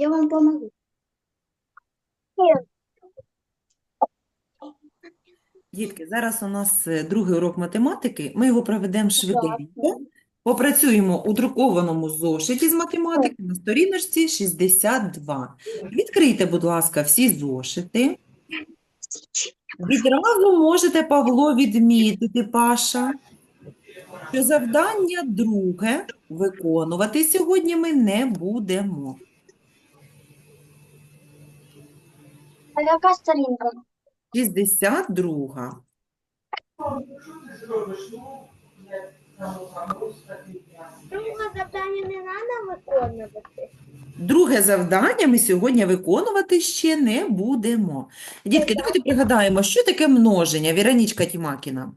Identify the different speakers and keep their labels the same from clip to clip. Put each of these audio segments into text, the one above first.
Speaker 1: Я вам помогу.
Speaker 2: Дітки, зараз у нас е, другий урок математики. Ми його проведемо швиденько. Попрацюємо у друкованому зошиті з математики на сторіночці 62. Відкрийте, будь ласка, всі зошити. Відразу можете, Павло, відмітити, Паша, що завдання друге виконувати сьогодні ми не будемо.
Speaker 1: А яка сторінка?
Speaker 2: 62.
Speaker 3: Друге завдання не треба виконувати.
Speaker 2: Друге завдання ми сьогодні виконувати ще не будемо. Дітки, давайте пригадаємо, що таке множення, Віронічка Тімакіна.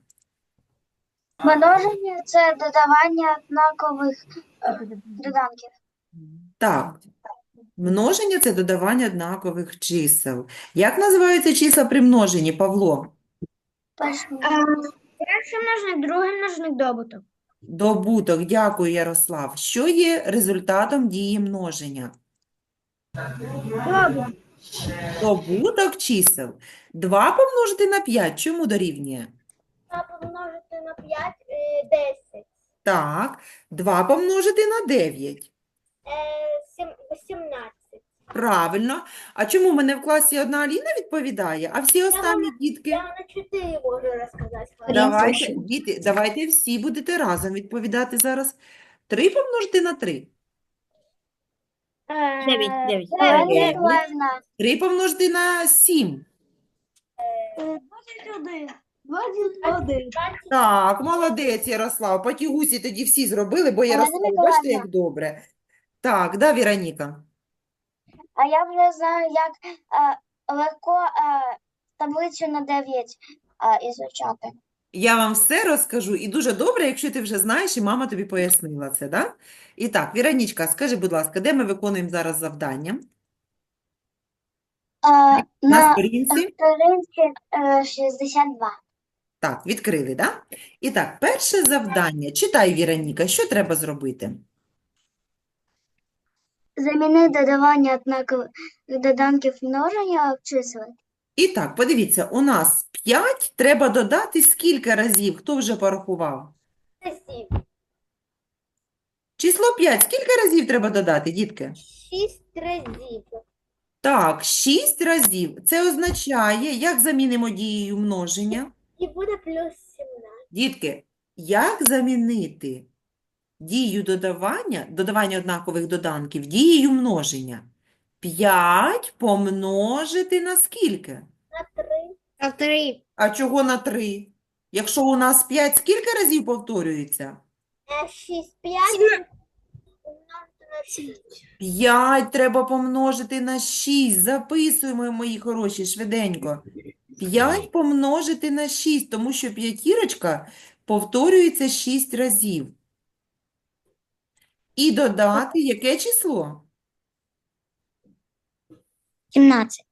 Speaker 1: Множення це додавання однакових е, доданків.
Speaker 2: Так, множення – це додавання однакових чисел. Як називаються числа при множенні, Павло?
Speaker 1: Перший.
Speaker 3: Множник, другий множник добуток.
Speaker 2: Добуток, дякую, Ярослав. Що є результатом дії множення?
Speaker 3: Добуток.
Speaker 2: Добуток чисел. 2 помножити на 5, чому дорівнює?
Speaker 3: Помножити на 5 – 10.
Speaker 2: Так, 2 помножити на 9.
Speaker 3: Е, сім- 18.
Speaker 2: Правильно. А чому в мене в класі одна Аліна відповідає, а всі останні дітки?
Speaker 3: Я на 4 можу розказати.
Speaker 2: Давайте, діти, давайте всі будете разом відповідати зараз. 3 помножити на 3.
Speaker 3: Е,
Speaker 4: Дев'ять, дев'ять.
Speaker 2: Дев'ять. 3 помножити на 7.
Speaker 1: 21. 21.
Speaker 2: Так, молодець, Ярослав. Потягусі тоді всі зробили, бо Ярослав, бачите, як добре. Так, да, Віроніка?
Speaker 1: А я вже знаю, як е, легко е, таблицю на 9 е, ізучати.
Speaker 2: Я вам все розкажу, і дуже добре, якщо ти вже знаєш, і мама тобі пояснила це, да? І так, Віронічка, скажи, будь ласка, де ми виконуємо зараз завдання?
Speaker 1: Е,
Speaker 2: На
Speaker 1: на
Speaker 2: сторінці?
Speaker 1: сторінці е, 62.
Speaker 2: Так, відкрили, да? І так, перше завдання. Читай, Віроніка, що треба зробити?
Speaker 1: Заміни додавання однакових доданків множення обчислити.
Speaker 2: І так, подивіться, у нас 5 треба додати скільки разів? Хто вже порахував?
Speaker 3: 7.
Speaker 2: Число 5 скільки разів треба додати, дітки?
Speaker 3: 6 разів.
Speaker 2: Так, 6 разів. Це означає, як замінимо дією множення?
Speaker 3: І буде плюс 17.
Speaker 2: Дітки, як замінити дію додавання, додавання однакових доданків, дією множення? 5 помножити на скільки?
Speaker 3: На 3.
Speaker 4: А три.
Speaker 2: А чого на 3? Якщо у нас 5, скільки разів повторюється?
Speaker 3: 6, 5. Умножити на 6.
Speaker 2: 5 треба помножити на 6. Записуємо, мої хороші, швиденько. 5 помножити на 6, тому що п'ятірочка повторюється 6 разів. І додати яке число?
Speaker 4: 17.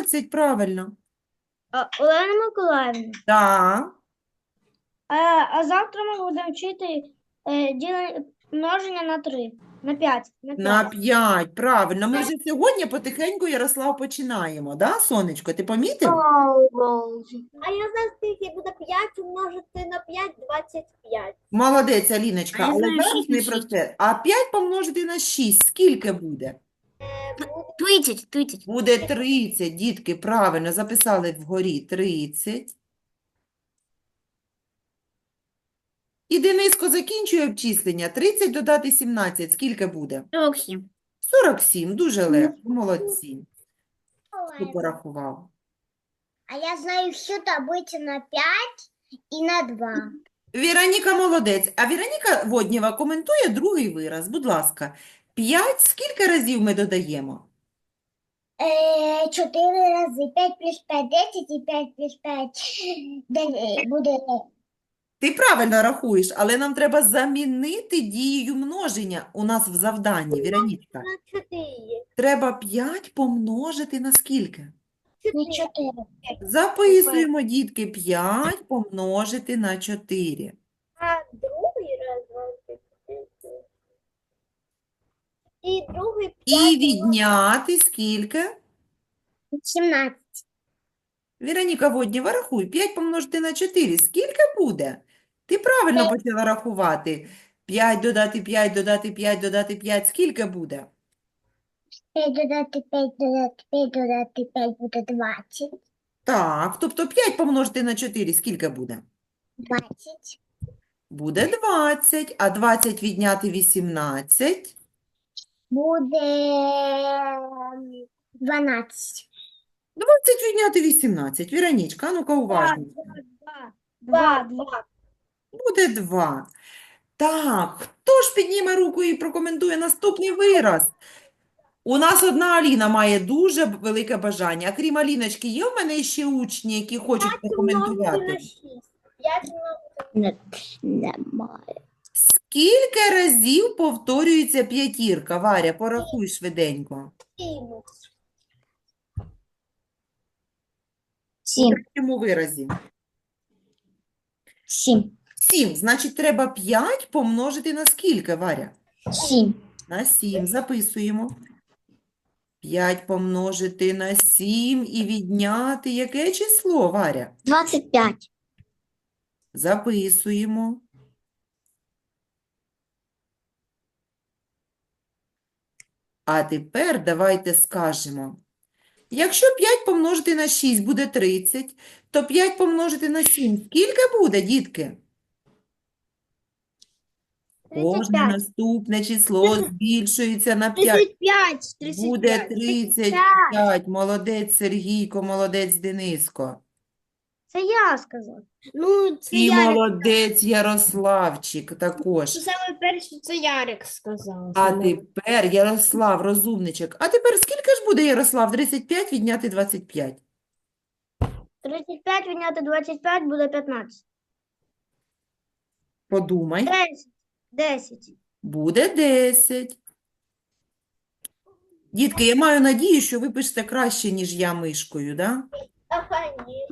Speaker 2: 17, правильно.
Speaker 3: Олена Миколаївна,
Speaker 2: Так.
Speaker 3: а, а завтра ми будемо вчити е, ділення, множення на 3, на 5. На 5.
Speaker 2: На 5, правильно. Ми вже сьогодні потихеньку, Ярослав, починаємо, да, сонечко? Ти помітив?
Speaker 3: А я знаю, скільки буде 5 умножити на 5, 25.
Speaker 2: Молодець, Аліночка,
Speaker 4: А я
Speaker 2: але
Speaker 4: знаю,
Speaker 2: зараз
Speaker 4: шість
Speaker 2: не
Speaker 4: на
Speaker 2: про
Speaker 4: шість.
Speaker 2: це. А 5 помножити на 6, скільки буде?
Speaker 3: Буде
Speaker 4: 30, 30.
Speaker 2: Буде 30, дітки, правильно, записали вгорі 30. І Дениско закінчує обчислення. 30 додати 17, скільки буде?
Speaker 4: 47.
Speaker 2: 47, дуже легко, молодці. Хто порахував?
Speaker 3: А я знаю всю таблицю на 5 і на 2.
Speaker 2: Віроніка молодець. А Віроніка Воднєва коментує другий вираз. Будь ласка, 5 скільки разів ми додаємо?
Speaker 3: Е, 4 рази 5 плюс 5 – 10 і 5 плюс 5 буде
Speaker 2: Ти правильно рахуєш, але нам треба замінити дією множення у нас в завданні,
Speaker 3: 4.
Speaker 2: Треба 5 помножити на скільки?
Speaker 3: 4.
Speaker 2: Записуємо, дітки, 5 помножити на 4.
Speaker 3: А другий раз
Speaker 5: І другий
Speaker 2: І відняти скільки?
Speaker 5: 17.
Speaker 2: Віроніка Воднєва, рахуй. 5 помножити на 4. Скільки буде? Ти правильно почала рахувати. 5 додати 5, додати 5, додати 5. Скільки буде?
Speaker 5: 5 додати 5, додати 5, додати 5 буде 20.
Speaker 2: Так, тобто 5 помножити на 4. Скільки буде?
Speaker 5: 20.
Speaker 2: Буде 20. А 20 відняти 18.
Speaker 5: Буде ем, 12.
Speaker 2: 20 відняти 18. Віронічка, а ну-ка уважно.
Speaker 1: Два, два.
Speaker 2: Буде 2. Так, хто ж підніме руку і прокоментує наступний вираз? У нас одна Аліна має дуже велике бажання. А крім Аліночки, є в мене ще учні, які хочуть прокоментувати?
Speaker 4: Немає.
Speaker 2: Скільки разів повторюється п'ятірка? Варя, порахуй швиденько.
Speaker 4: Сім.
Speaker 2: В цьому виразі.
Speaker 4: Сім.
Speaker 2: 7. Значить, треба 5 помножити на скільки, Варя?
Speaker 4: Сім.
Speaker 2: На 7. Записуємо. 5 помножити на 7 і відняти яке число, Варя?
Speaker 4: Двадцять п'ять.
Speaker 2: Записуємо. А тепер давайте скажемо. Якщо 5 помножити на 6 буде 30, то 5 помножити на 7 скільки буде, дітки? Кожне наступне число збільшується на 5.
Speaker 4: п'ять.
Speaker 2: Буде 35. Молодець Сергійко, молодець Дениско.
Speaker 4: Це я сказав. Ну, це
Speaker 2: І
Speaker 4: Ярик.
Speaker 2: молодець Ярославчик також.
Speaker 4: Саме перше це Ярик сказав.
Speaker 2: А тепер Ярослав, розумничок. А тепер скільки ж буде, Ярослав? 35 відняти 25.
Speaker 4: 35 відняти 25 буде 15.
Speaker 2: Подумай.
Speaker 4: 10. 10.
Speaker 2: Буде 10. Дітки, я маю надію, що ви пишете краще, ніж я мишкою, да?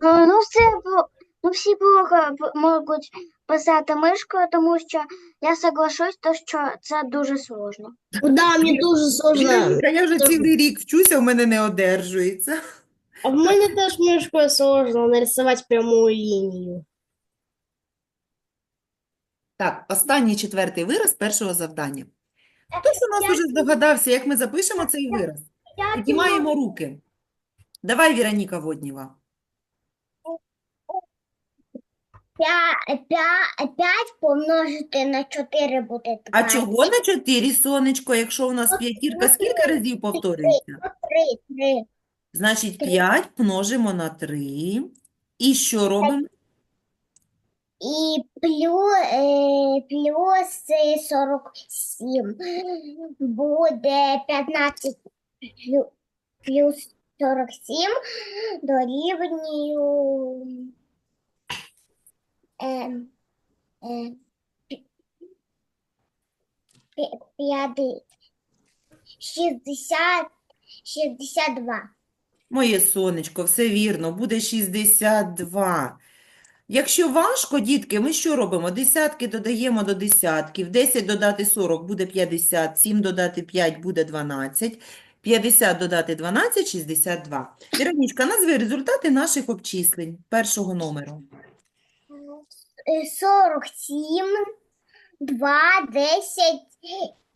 Speaker 1: Ну, ну, все, ну, всі плохо п- можуть писати мишкою, тому що я соглашусь, то, що це дуже сложно.
Speaker 4: Да, мені дуже сложно.
Speaker 2: Віронічка, я вже цілий рік вчуся, у мене не одержується.
Speaker 4: А в мене теж мишкою сложно нарисувати пряму лінію.
Speaker 2: Так, останній четвертий вираз першого завдання. Хтось у нас уже здогадався, як ми запишемо цей вираз? Піднімаємо руки. Давай, Віроніка Воднєва.
Speaker 5: 5 помножити на 4 буде 20.
Speaker 2: А чого на 4, сонечко, якщо у нас п'ятірка, скільки разів повторюється?
Speaker 5: 3, 3.
Speaker 2: Значить, 5 множимо на 3. І що робимо?
Speaker 5: І плюс, е, плюс е, 47 буде 15 плюс 47 дорівнює е, е, пі- пі- п'яти- 60, 62.
Speaker 2: Моє сонечко, все вірно, буде 62. Якщо важко, дітки, ми що робимо? Десятки додаємо до десятків. 10 додати 40 буде 50, 7 додати 5 буде 12, 50 додати 12 – 62. Віронічка, назви результати наших обчислень першого номеру.
Speaker 5: Е, 47, 2, 10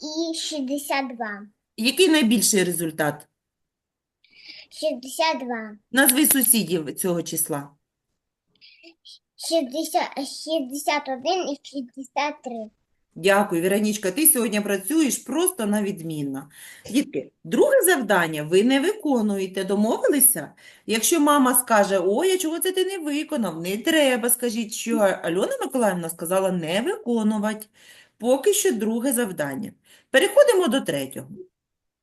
Speaker 5: і 62.
Speaker 2: Який найбільший результат?
Speaker 5: 62.
Speaker 2: Назви сусідів цього числа.
Speaker 5: 60, 61 і 63.
Speaker 2: Дякую, Віронічка. Ти сьогодні працюєш просто на відмінно. Дітки, друге завдання ви не виконуєте. Домовилися? Якщо мама скаже, ой, а чого це ти не виконав? Не треба. Скажіть, що Альона Миколаївна сказала не виконувати. Поки що друге завдання. Переходимо до третього.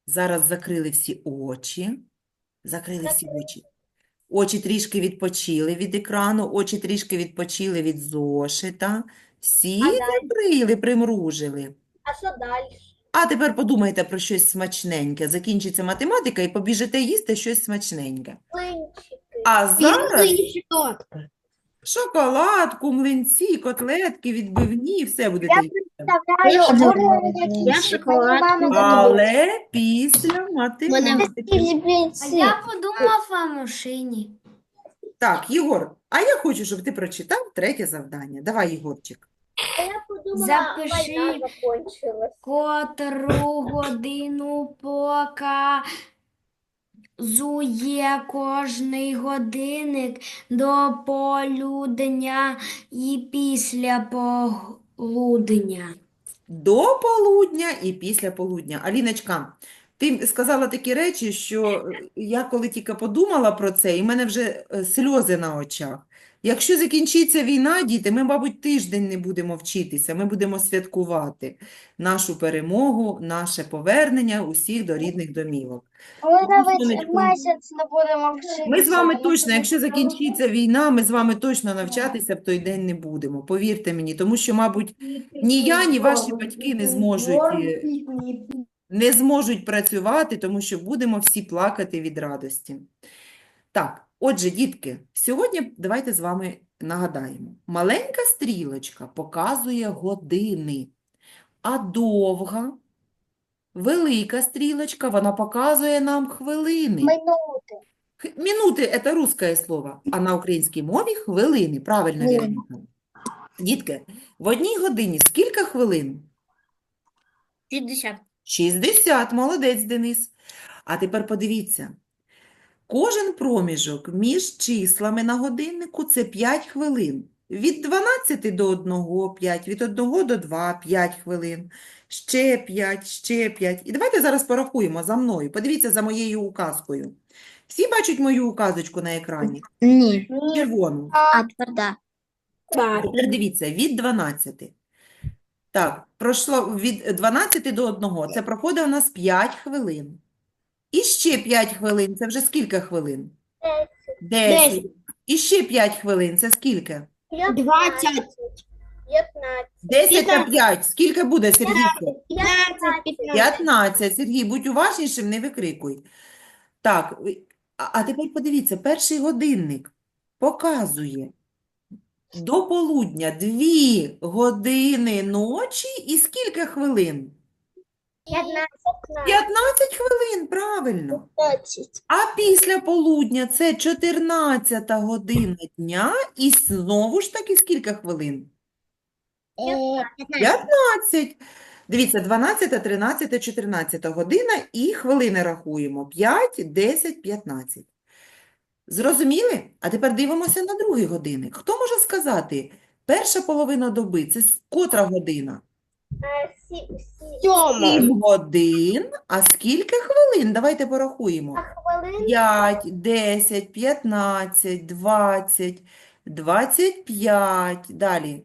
Speaker 2: Зараз закрили всі очі. Закрили всі очі. Очі трішки відпочили від екрану, очі трішки відпочили від зошита. Всі закрили, примружили.
Speaker 4: А що далі?
Speaker 2: А тепер подумайте про щось смачненьке. Закінчиться математика і побіжите їсти щось смачненьке. А зараз шоколадку, млинці, котлетки, відбивні, все.
Speaker 1: Представляю
Speaker 4: Я шоколадку
Speaker 1: мама
Speaker 2: Але після математики.
Speaker 4: А
Speaker 6: Я подумав о машині.
Speaker 2: Так, Єгор, а я хочу, щоб ти прочитав третє завдання. Давай, Єгорчик.
Speaker 3: Я подумала,
Speaker 6: Запиши.
Speaker 3: війна.
Speaker 6: Котру годину показує кожний годинник до полудня і після полудня.
Speaker 2: До полудня і після полудня. Аліночка, ти сказала такі речі, що я коли тільки подумала про це, і в мене вже е, сльози на очах. Якщо закінчиться війна, діти, ми, мабуть, тиждень не будемо вчитися, ми будемо святкувати нашу перемогу, наше повернення усіх до рідних домівок.
Speaker 1: Ми навіть місяць не будемо вчитися.
Speaker 2: Ми з вами точно, якщо закінчиться війна, ми з вами точно навчатися в той день не будемо. Повірте мені, тому що, мабуть, ні я, ні ваші батьки не зможуть, е, не зможуть працювати, тому що будемо всі плакати від радості. Так, отже, дітки, сьогодні давайте з вами нагадаємо. Маленька стрілочка показує години, а довга, велика стрілочка, вона показує нам хвилини.
Speaker 1: Минути.
Speaker 2: Минути – это русское слово, а на українській мові хвилини. Правильно. Віроніка. Дітки, в одній годині скільки хвилин?
Speaker 4: 60.
Speaker 2: 60, молодець, Денис. А тепер подивіться. Кожен проміжок між числами на годиннику – це 5 хвилин. Від 12 до 1 – 5, від 1 до 2 – 5 хвилин, ще 5, ще 5. І давайте зараз порахуємо за мною. Подивіться за моєю указкою. Всі бачать мою указочку на екрані?
Speaker 4: Ні.
Speaker 2: Червону.
Speaker 4: А тверда.
Speaker 2: Тепер дивіться, від 12. Так, пройшло від 12 до 1. Це проходить у нас 5 хвилин. І ще 5 хвилин. Це вже скільки хвилин? 10. І ще 5 хвилин. Це скільки?
Speaker 4: 20.
Speaker 3: 15.
Speaker 2: 10 та 5. Скільки буде, Сергійко?
Speaker 4: 15, 15.
Speaker 2: 15. Сергій, будь уважнішим, не викрикуй. Так, а, а тепер подивіться, перший годинник показує до полудня 2 години ночі і скільки хвилин?
Speaker 3: 15.
Speaker 2: 15 хвилин, правильно.
Speaker 3: 15.
Speaker 2: А після полудня це 14 година дня і знову ж таки скільки хвилин? 15. Дивіться, 12, 13, 14 година і хвилини рахуємо. 5, 10, 15. Зрозуміли? А тепер дивимося на другий годинник. Хто може сказати, перша половина доби – це котра година?
Speaker 4: Сьома.
Speaker 2: 7 годин, а скільки хвилин? Давайте порахуємо.
Speaker 3: Хвилин
Speaker 2: 5, 10, 15, 20, 25. Далі.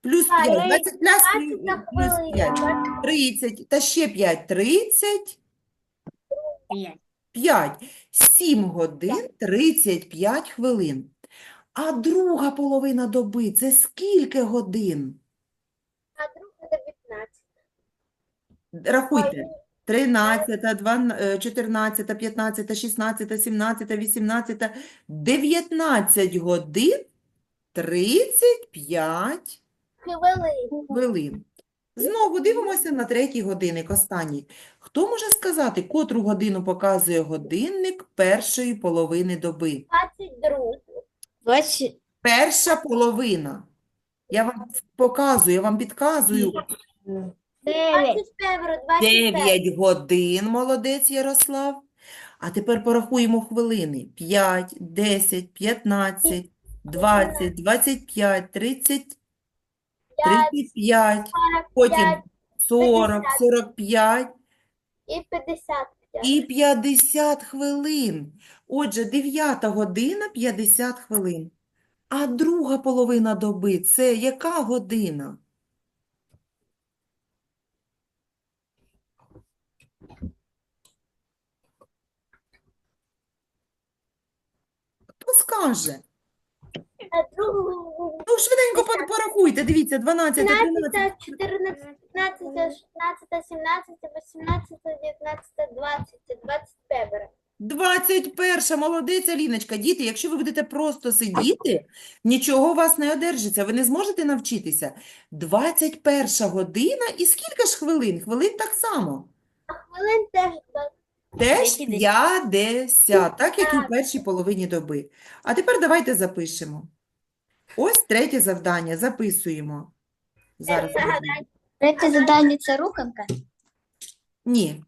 Speaker 2: Плюс 5. 20 плюс, плюс 5. 30. Та ще 5. 30. 5. 7 годин 35 хвилин. А друга половина доби – це скільки годин?
Speaker 3: а друга 19.
Speaker 2: Рахуйте. 13, 12, 14, 15, 16, 17, 18, 19 годин 35
Speaker 3: Хвилин.
Speaker 2: хвилин. Знову дивимося на третій годинник, останній. Хто може сказати, котру годину показує годинник першої половини доби?
Speaker 3: 22.
Speaker 4: 20.
Speaker 2: Перша половина. Я вам показую, я вам підказую.
Speaker 3: 21. 21.
Speaker 2: 9 годин, молодець Ярослав. А тепер порахуємо хвилини. 5, 10, 15, 20, 25, 30, 35, потім 40, 45
Speaker 3: і 55.
Speaker 2: і 50 хвилин. Отже, 9 година 50 хвилин. А друга половина доби – це яка година? Хто скаже?
Speaker 3: А другу
Speaker 2: Ну, швиденько по- порахуйте. Дивіться, 12, 13.
Speaker 3: 15, 14, 15, 16, 17, 18, 19, 20, 20 пебера.
Speaker 2: 21, молодець, Аліночка. Діти, якщо ви будете просто сидіти, нічого у вас не одержиться, ви не зможете навчитися. 21 година і скільки ж хвилин? Хвилин так само.
Speaker 3: Хвилин теж
Speaker 2: Теж
Speaker 6: Десять,
Speaker 2: 50, так як і в першій половині доби. А тепер давайте запишемо. Ось третє завдання. Записуємо. Зараз.
Speaker 1: Третє завдання це руханка.
Speaker 2: Ні.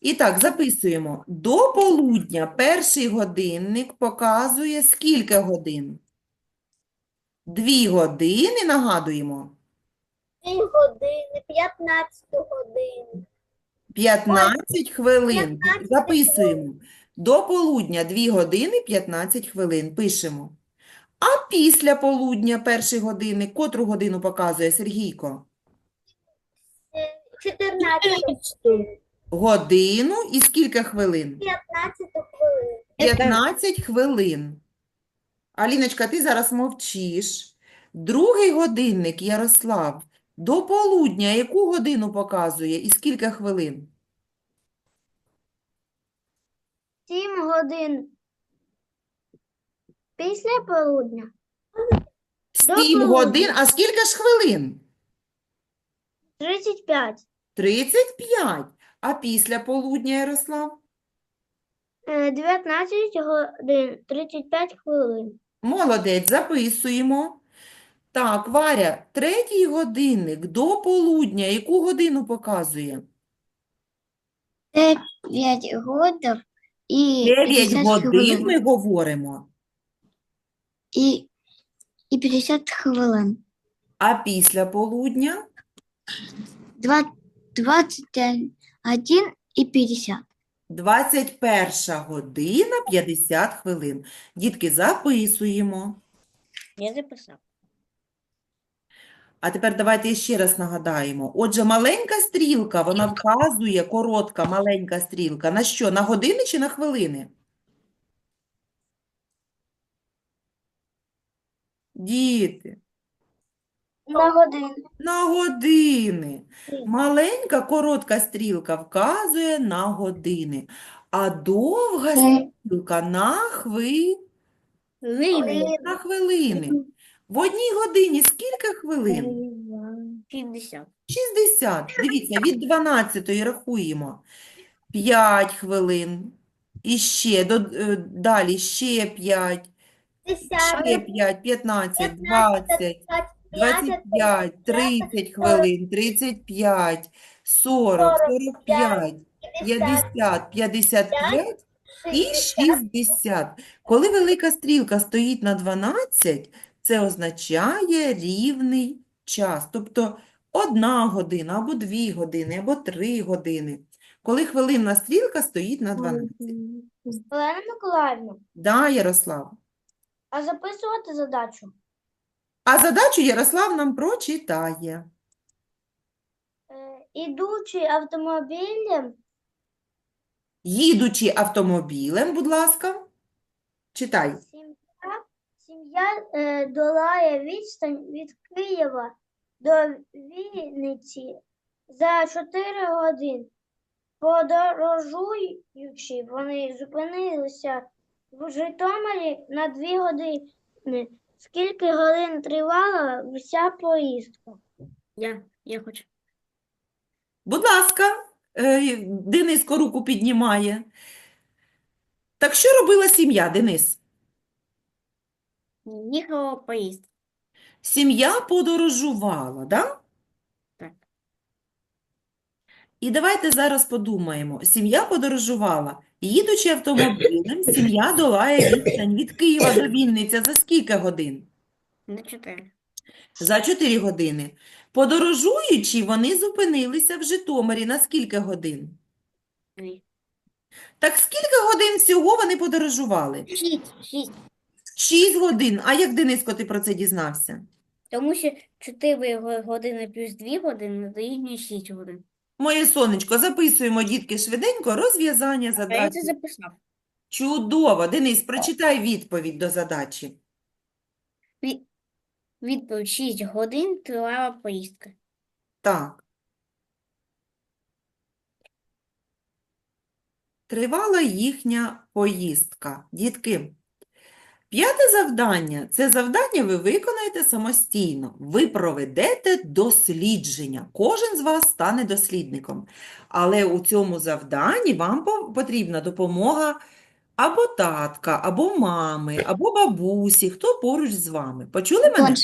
Speaker 2: І так, записуємо. До полудня перший годинник показує скільки годин? Дві години, нагадуємо.
Speaker 3: 2 години, 15 годин.
Speaker 2: 15 хвилин.
Speaker 3: 15
Speaker 2: Записуємо. До полудня 2 години 15 хвилин. Пишемо. А після полудня перший годинник, котру годину показує Сергійко?
Speaker 3: 14
Speaker 2: Годину і скільки хвилин?
Speaker 3: 15 хвилин.
Speaker 2: 15 хвилин. Аліночка, ти зараз мовчиш. Другий годинник, Ярослав, до полудня яку годину показує і скільки хвилин?
Speaker 1: Сім годин після полудня. До
Speaker 2: 7
Speaker 1: полудня.
Speaker 2: годин, а скільки ж хвилин?
Speaker 1: 35.
Speaker 2: 35. А після полудня, Ярослав?
Speaker 1: Е, 19 годин 35 хвилин.
Speaker 2: Молодець, записуємо. Так, Варя, третій годинник до полудня яку годину показує?
Speaker 1: 9 годин і
Speaker 2: 9 годин ми говоримо.
Speaker 1: І, і 50 хвилин.
Speaker 2: А після полудня?
Speaker 1: Два- 21 і 50.
Speaker 2: 21 година 50 хвилин. Дітки, записуємо.
Speaker 6: Я записав.
Speaker 2: А тепер давайте ще раз нагадаємо. Отже, маленька стрілка, вона вказує, коротка, маленька стрілка, на що? На години чи на хвилини? Діти,
Speaker 1: На годину.
Speaker 2: на години. Маленька коротка стрілка вказує на години, а довга стрілка на хви... на хвилини. В одній годині скільки хвилин?
Speaker 6: 60.
Speaker 2: 60. Дивіться, від 12 рахуємо. 5 хвилин. І ще, до, е, далі ще 5,
Speaker 3: 10,
Speaker 2: ще 5, 15,
Speaker 3: 15,
Speaker 2: 20, 25, 30 хвилин, 35, 40, 45, 50, 55 і 60. Коли велика стрілка стоїть на 12, це означає рівний час. Тобто одна година, або дві години, або три години. Коли хвилинна стрілка стоїть на 12.
Speaker 1: Олена Миколаївна,
Speaker 2: Да, Ярослав?
Speaker 1: А записувати задачу?
Speaker 2: А задачу Ярослав нам прочитає.
Speaker 1: Е, Ідучи автомобілем,
Speaker 2: Їдучи автомобілем, будь ласка, читай.
Speaker 1: сім'я, сім'я е, долає відстань від Києва до Вінниці за 4 години. Подорожуючи, вони зупинилися в Житомирі на 2 години. Скільки годин тривала вся поїздка?
Speaker 6: Я, я хочу.
Speaker 2: Будь ласка, е, Дениско руку піднімає. Так що робила сім'я, Денис?
Speaker 6: Їхала поїзд.
Speaker 2: Сім'я подорожувала, да?
Speaker 6: Так.
Speaker 2: І давайте зараз подумаємо. Сім'я подорожувала. Їдучи автомобілем, сім'я долає відстань від Києва до Вінниця за скільки годин?
Speaker 6: На 4.
Speaker 2: За 4 години. Подорожуючи, вони зупинилися в Житомирі на скільки годин?
Speaker 6: Дві.
Speaker 2: Так скільки годин всього вони подорожували?
Speaker 6: 6. 6.
Speaker 2: 6 годин. А як, Дениско, ти про це дізнався?
Speaker 6: Тому що 4 години плюс 2 години дорівнює 6 годин.
Speaker 2: Моє сонечко, записуємо, дітки, швиденько розв'язання
Speaker 6: А я
Speaker 2: задачі.
Speaker 6: це записав.
Speaker 2: Чудово. Денис, прочитай відповідь до задачі.
Speaker 6: Ві- Відповідь 6 годин тривала поїздка.
Speaker 2: Так. тривала їхня поїздка? Дітки, п'яте завдання. Це завдання ви виконаєте самостійно. Ви проведете дослідження. Кожен з вас стане дослідником. Але у цьому завданні вам потрібна допомога або татка, або мами, або бабусі, хто поруч з вами. Почули мене?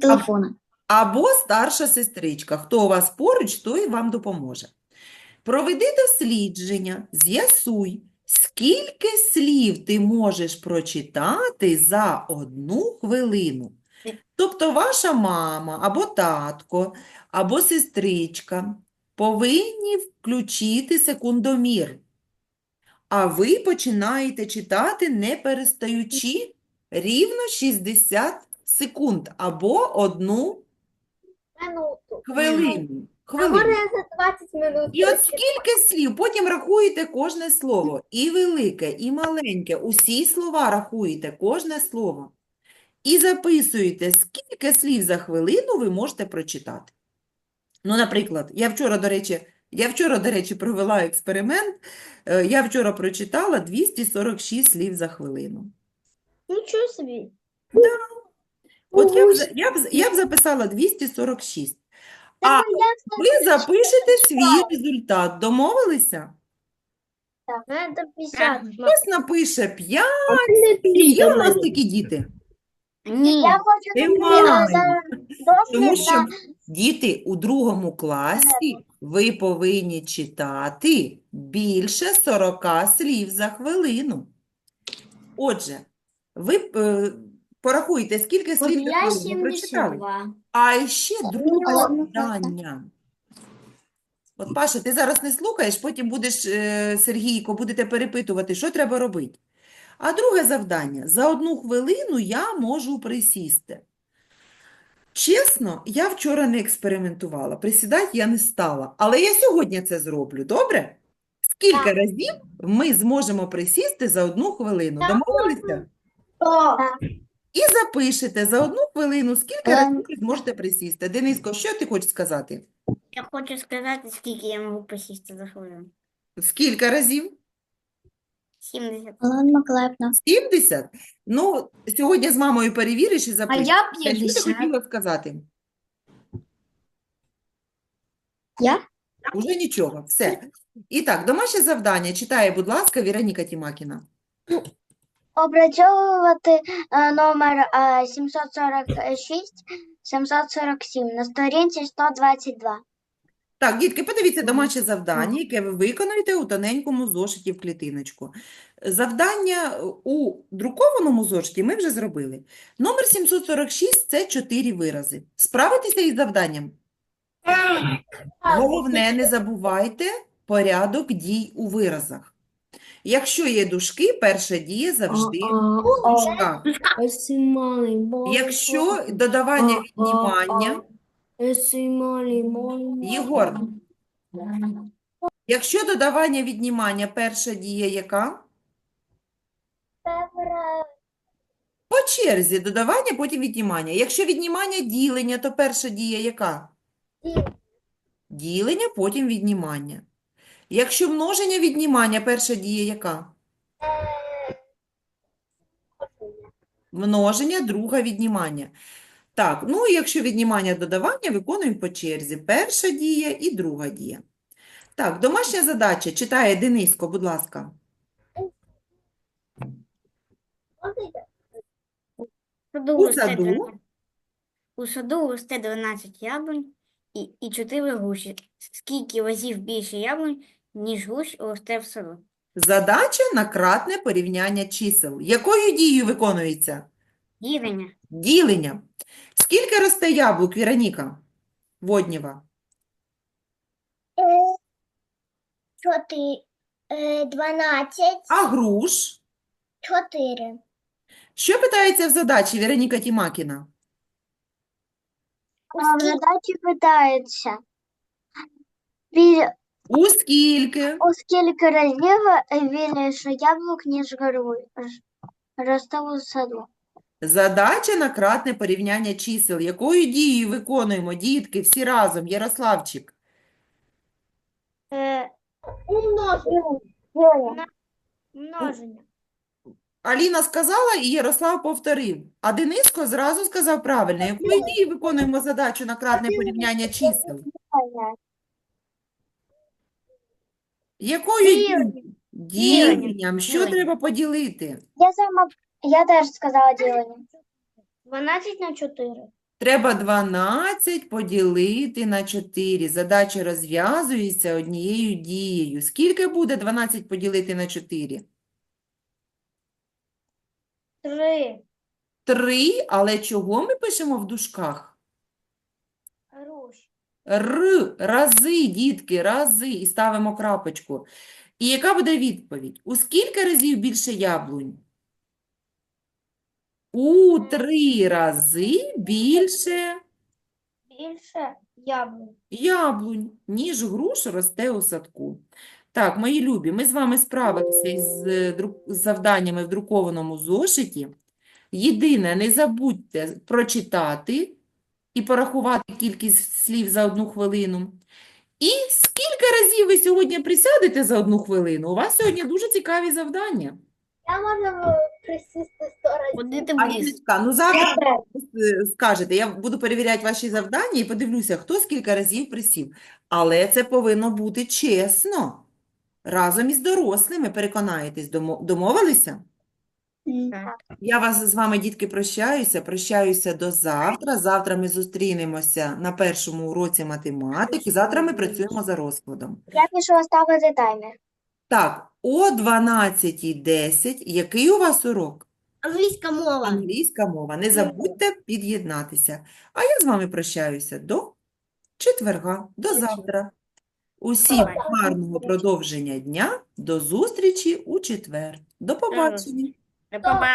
Speaker 1: Телефона.
Speaker 2: Або старша сестричка. Хто у вас поруч, той вам допоможе. Проведи дослідження, з'ясуй, скільки слів ти можеш прочитати за одну хвилину. Тобто ваша мама або татко, або сестричка повинні включити секундомір. А ви починаєте читати, не перестаючи, рівно 60 секунд або одну хвилину. Хвилину.
Speaker 3: за 20 минут?
Speaker 2: І от скільки слів, потім рахуєте кожне слово. І велике, і маленьке. Усі слова рахуєте, кожне слово. І записуєте, скільки слів за хвилину ви можете прочитати. Ну, наприклад, я вчора, до речі, я вчора, до речі, провела експеримент. Е, Я вчора прочитала 246 слів за хвилину.
Speaker 4: Ничего себе.
Speaker 2: От я б, я б, я б записала 246. А ви запишете свій результат. Домовилися?
Speaker 3: Надо 50.
Speaker 2: Хтось напише 5.
Speaker 4: А ты не
Speaker 2: Є у нас такі діти?
Speaker 6: Ні.
Speaker 1: Я хочу
Speaker 2: Немає. Тому що діти у другому класі ви повинні читати більше 40 слів за хвилину. Отже, ви е, порахуйте, скільки слів за хвилину прочитали.
Speaker 6: 72.
Speaker 2: А ще друге завдання. От, Паша, ти зараз не слухаєш, потім будеш, е, Сергійко, будете перепитувати, що треба робити. А друге завдання. За одну хвилину я можу присісти. Чесно, я вчора не експериментувала. Присідати я не стала. Але я сьогодні це зроблю, добре? Скільки разів ми зможемо присісти за одну хвилину? Домовилися? І запишете за одну хвилину, скільки
Speaker 1: Ем.
Speaker 2: разів ви зможете присісти. Дениско, що ти хочеш сказати?
Speaker 6: Я хочу сказати, скільки я можу посісти за хвилину.
Speaker 2: Скільки разів?
Speaker 6: 70.
Speaker 1: Олена Миколаївна.
Speaker 2: 70? Ну, сьогодні з мамою перевіриш і
Speaker 4: А
Speaker 2: запишеш.
Speaker 4: я
Speaker 2: Що ти хотіла сказати?
Speaker 1: Я?
Speaker 2: Уже нічого, все. І так, домашнє завдання читає, будь ласка, Віроніка Тімакіна.
Speaker 1: Опрацьовувати е, номер е, 746, 747 на сторінці 122.
Speaker 2: Так, дітки, подивіться домашнє завдання, яке ви виконуєте у тоненькому зошиті в клітиночку. Завдання у друкованому зошиті ми вже зробили. Номер 746 – це 4 вирази. Справитеся із завданням? Головне, не забувайте порядок дій у виразах. Якщо є дужки, перша дія завжди в дужках.
Speaker 4: Если малый, малый,
Speaker 2: Якщо додавання
Speaker 4: А,
Speaker 2: віднімання,
Speaker 4: Если малый, малый,
Speaker 2: Єгор, якщо додавання віднімання, перша дія яка? По черзі додавання, потім віднімання. Якщо віднімання ділення, то перша дія яка? Ділення, потім віднімання. Якщо множення віднімання, перша дія яка? Множення, друга віднімання. Так, ну і якщо віднімання додавання, виконуємо по черзі. Перша дія і друга дія. Так, домашня задача. Читає Дениско, будь ласка. У саду?
Speaker 6: 12 У саду росте 12 яблунь і, і 4 груші. Скільки разів більше яблунь, ніж груш росте в саду?
Speaker 2: Задача на кратне порівняння чисел. Якою дією виконується?
Speaker 6: Ділення.
Speaker 2: Ділення. Скільки росте яблук, Віроніка Воднєва?
Speaker 3: Чотири. Е, 12.
Speaker 2: А груш?
Speaker 3: 4.
Speaker 2: Що питається в задачі, Віроніка Тімакіна?
Speaker 1: А в задачі питається,
Speaker 2: У скільки?
Speaker 1: у скільки разів більше яблук, ніж росте у саду.
Speaker 2: Задача на кратне порівняння чисел. Якою дією виконуємо, дітки, всі разом, Ярославчик?
Speaker 1: Е,
Speaker 4: Умножить.
Speaker 1: Ділення.
Speaker 2: Аліна сказала, і Ярослав повторив. А Дениско зразу сказав правильно. Якою дією виконуємо задачу на кратне порівняння чисел? Якою дією? Діленням. Що
Speaker 6: Ділення.
Speaker 2: треба поділити?
Speaker 1: Я сама, я теж сказала ділення.
Speaker 3: 12 на 4.
Speaker 2: Треба 12 поділити на 4. Задача розв'язується однією дією. Скільки буде 12 поділити на 4?
Speaker 3: 3.
Speaker 2: 3, але чого ми пишемо в дужках? Р, рази, дітки, рази, і ставимо крапочку. І яка буде відповідь? У скільки разів більше яблунь? У три рази більше
Speaker 3: Більше яблук.
Speaker 2: яблунь, ніж груш росте у садку. Так, мої любі, ми з вами справилися із е, з завданнями в друкованому зошиті. Єдине, не забудьте прочитати і порахувати кількість слів за одну хвилину. І скільки разів ви сьогодні присядете за одну хвилину? У вас сьогодні дуже цікаві завдання.
Speaker 4: Я можу присісти сто разів.
Speaker 2: Аліночка, ну завтра е, скажете, я буду перевіряти ваші завдання і подивлюся, хто скільки разів присів. Але це повинно бути чесно. Разом із дорослими переконаєтесь, Домо- домовилися?
Speaker 6: Так.
Speaker 2: Я вас з вами, дітки, прощаюся. Прощаюся до завтра. Завтра ми зустрінемося на першому уроці математики. Завтра ми працюємо за розкладом.
Speaker 1: Я пішла ставити таймер.
Speaker 2: Так, о 12.10. Який у вас урок?
Speaker 4: Англійська мова.
Speaker 2: Англійська мова. Не забудьте під'єднатися. А я з вами прощаюся до четверга, до завтра. Усім гарного продовження дня. До зустрічі у четвер. До побачення.
Speaker 6: До побачення.